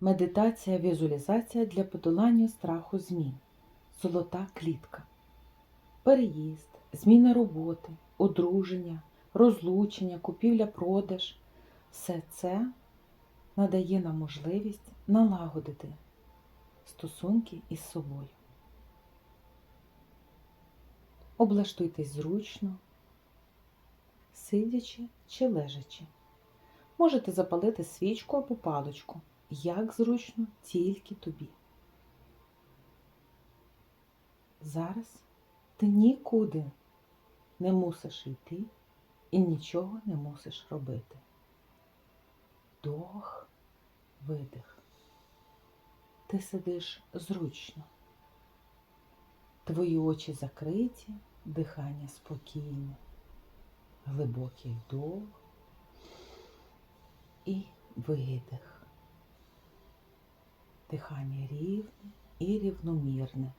Медитація, візуалізація для подолання страху змін. Золота клітка. Переїзд, зміна роботи, одруження, розлучення, купівля-продаж. Все це надає нам можливість налагодити стосунки із собою. Облаштуйтесь зручно, сидячи чи лежачи. Можете запалити свічку або паличку, як зручно тільки тобі. Зараз ти нікуди не мусиш йти і нічого не мусиш робити. Вдох, видих. Ти сидиш зручно. Твої очі закриті, дихання спокійне, глибокий вдох і видих. Дихання рівне і рівномірне.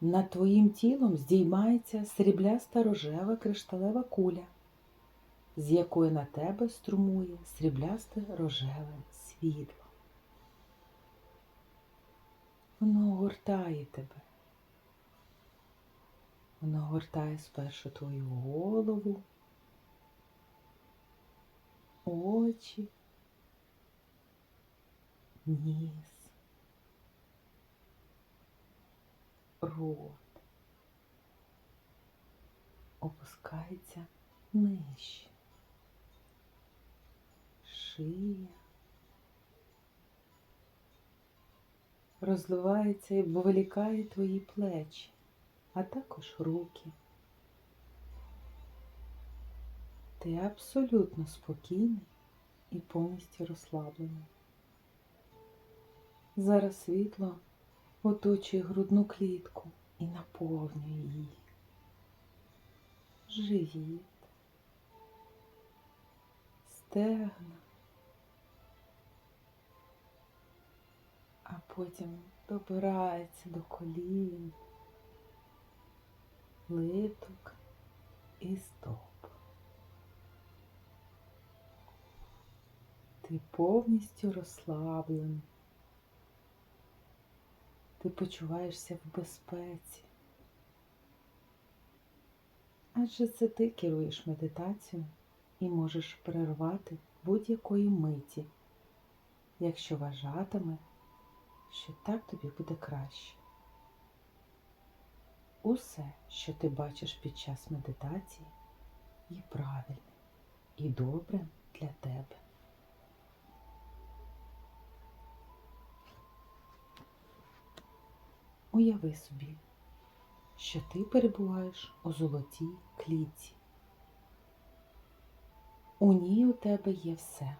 Над твоїм тілом здіймається срібляста рожева кришталева куля, з якої на тебе струмує сріблясте рожеве світло. Воно огортає тебе. Воно огортає спершу твою голову, очі, ніс, рот. Опускається нижче. Шия. Розливається і виволікає твої плечі, а також руки. Ти абсолютно спокійний і повністю розслаблений. Зараз світло оточує грудну клітку і наповнює її. Живіт, стегна, а потім добирається до колін, литок і стоп. Ти повністю розслаблений. Ти почуваєшся в безпеці. Адже це ти керуєш медитацією і можеш перервати будь-якої миті, якщо вважатиме, що так тобі буде краще. Усе, що ти бачиш під час медитації, є правильним і добрим для тебе. Уяви собі, що ти перебуваєш у золотій клітці. У ній у тебе є все.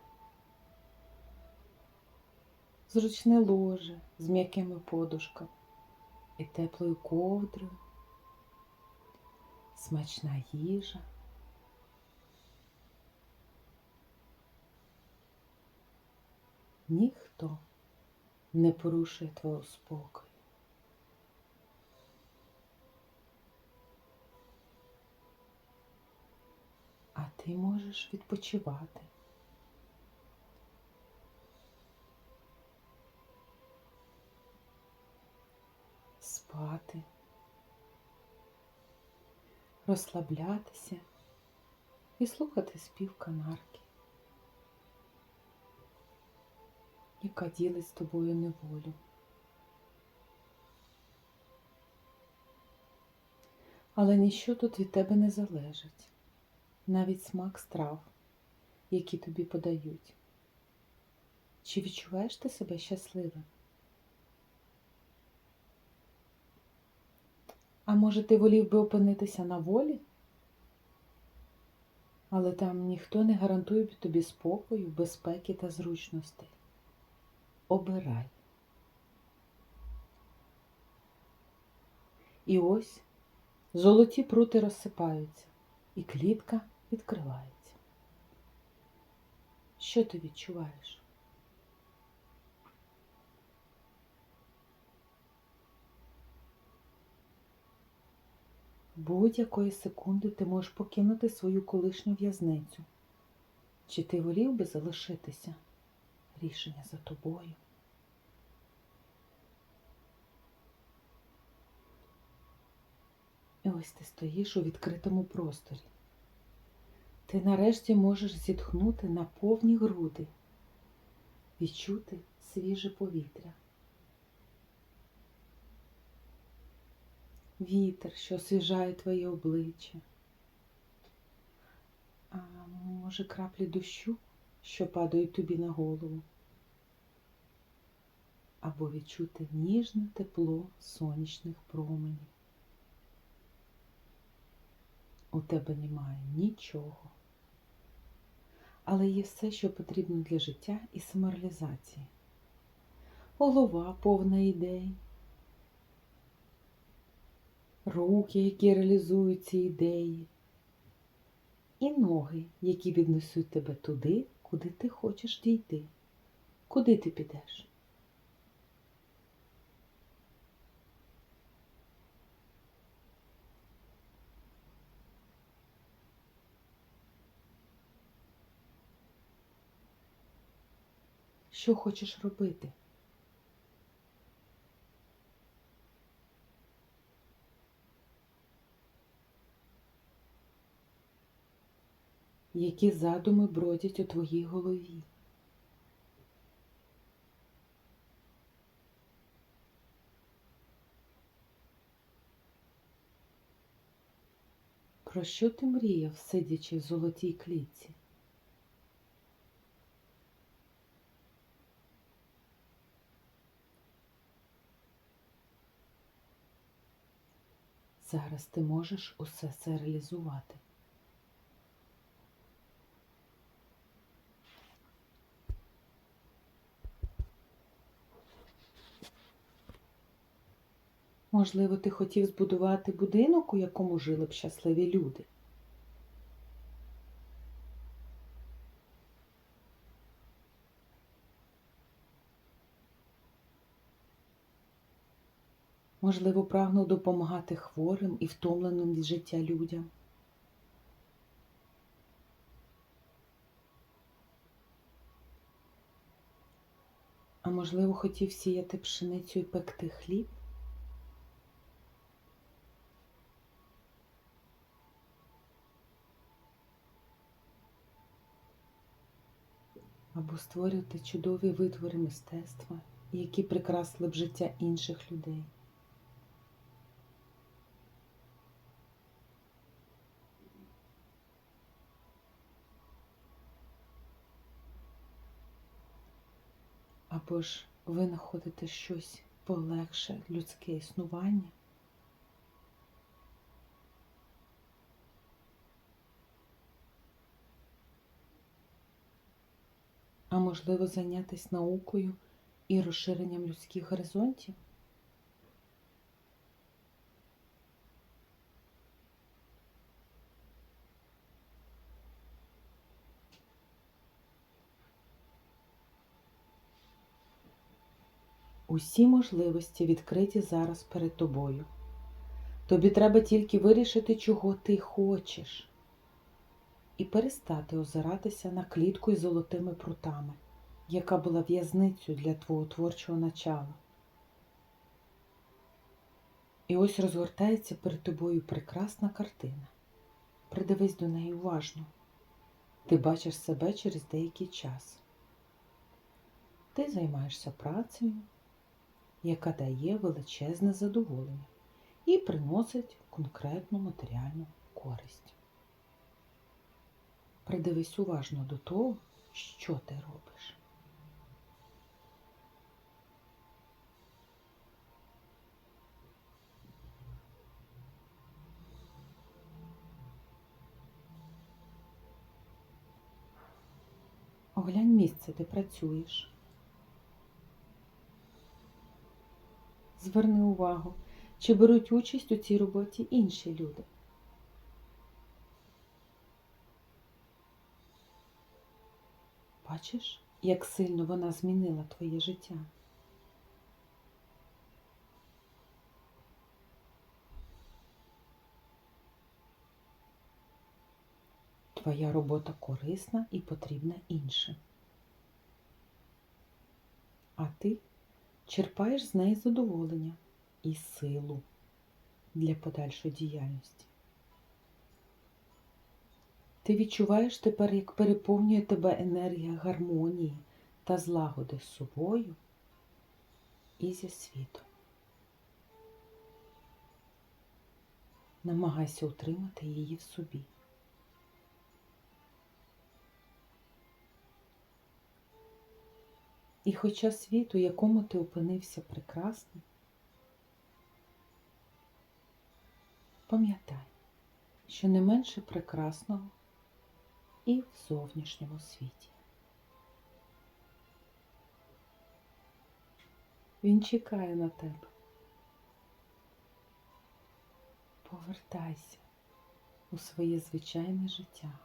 Зручне ложе з м'якими подушками і теплою ковдрою, смачна їжа. Ніхто не порушує твого спокою. А ти можеш відпочивати. Спати, розслаблятися і слухати спів канарки, яка ділить з тобою неволю. Але ніщо тут від тебе не залежить навіть смак страв, які тобі подають. Чи відчуваєш ти себе щасливим? А може, ти волів би опинитися на волі? Але там ніхто не гарантує тобі спокою, безпеки та зручностей. Обирай. І ось золоті прути розсипаються, і клітка відкривається. Що ти відчуваєш? Будь-якої секунди ти можеш покинути свою колишню в'язницю. Чи ти волів би залишитися рішення за тобою. І ось ти стоїш у відкритому просторі. Ти нарешті можеш зітхнути на повні груди, відчути свіже повітря. Вітер, що освіжає твоє обличчя. А може краплі дощу, що падають тобі на голову. Або відчути ніжне тепло сонячних променів. У тебе немає нічого. Але є все, що потрібно для життя і самореалізації. Голова повна ідей, руки, які реалізують ці ідеї, і ноги, які віднесуть тебе туди, куди ти хочеш дійти. Куди ти підеш? Що хочеш робити? Які задуми бродять у твоїй голові? Про що ти мріяв, сидячи в золотій клітці? Зараз ти можеш усе це реалізувати. Можливо, ти хотів збудувати будинок, у якому жили б щасливі люди. Можливо, прагнув допомагати хворим і втомленим від життя людям. А можливо, хотів сіяти пшеницю і пекти хліб? Або створювати чудові витвори мистецтва, які прикрасили б життя інших людей. Або ж винаходити щось полегше людське існування. А можливо, зайнятися наукою і розширенням людських горизонтів? Усі можливості відкриті зараз перед тобою. Тобі треба тільки вирішити, чого ти хочеш, і перестати озиратися на клітку із золотими прутами, яка була в'язницею для твого творчого начала. І ось розгортається перед тобою прекрасна картина. Придивись до неї уважно. Ти бачиш себе через деякий час. Ти займаєшся працею, яка дає величезне задоволення і приносить конкретну матеріальну користь. Придивись уважно до того, що ти робиш. Оглянь місце, де працюєш. Зверни увагу, чи беруть участь у цій роботі інші люди. Бачиш, як сильно вона змінила твоє життя? Твоя робота корисна і потрібна іншим. а ти черпаєш з неї задоволення і силу для подальшої діяльності. Ти відчуваєш тепер, як переповнює тебе енергія гармонії та злагоди з собою і зі світом. Намагайся утримати її в собі. І хоча світ, у якому ти опинився прекрасний, пам'ятай, що не менше прекрасного і в зовнішньому світі. Він чекає на тебе. Повертайся у своє звичайне життя,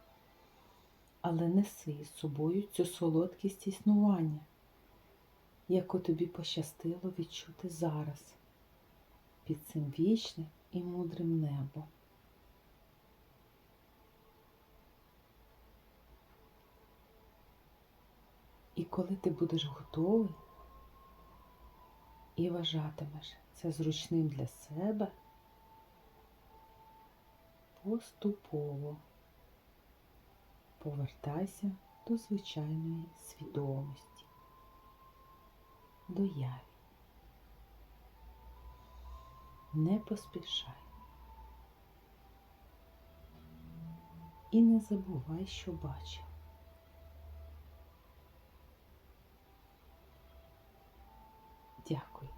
але неси з собою цю солодкість існування, яку тобі пощастило відчути зараз під цим вічним і мудрим небом. І коли ти будеш готовий і вважатимеш це зручним для себе, поступово повертайся до звичайної свідомості, до яві. Не поспішай. І не забувай, що бачив. Дякую.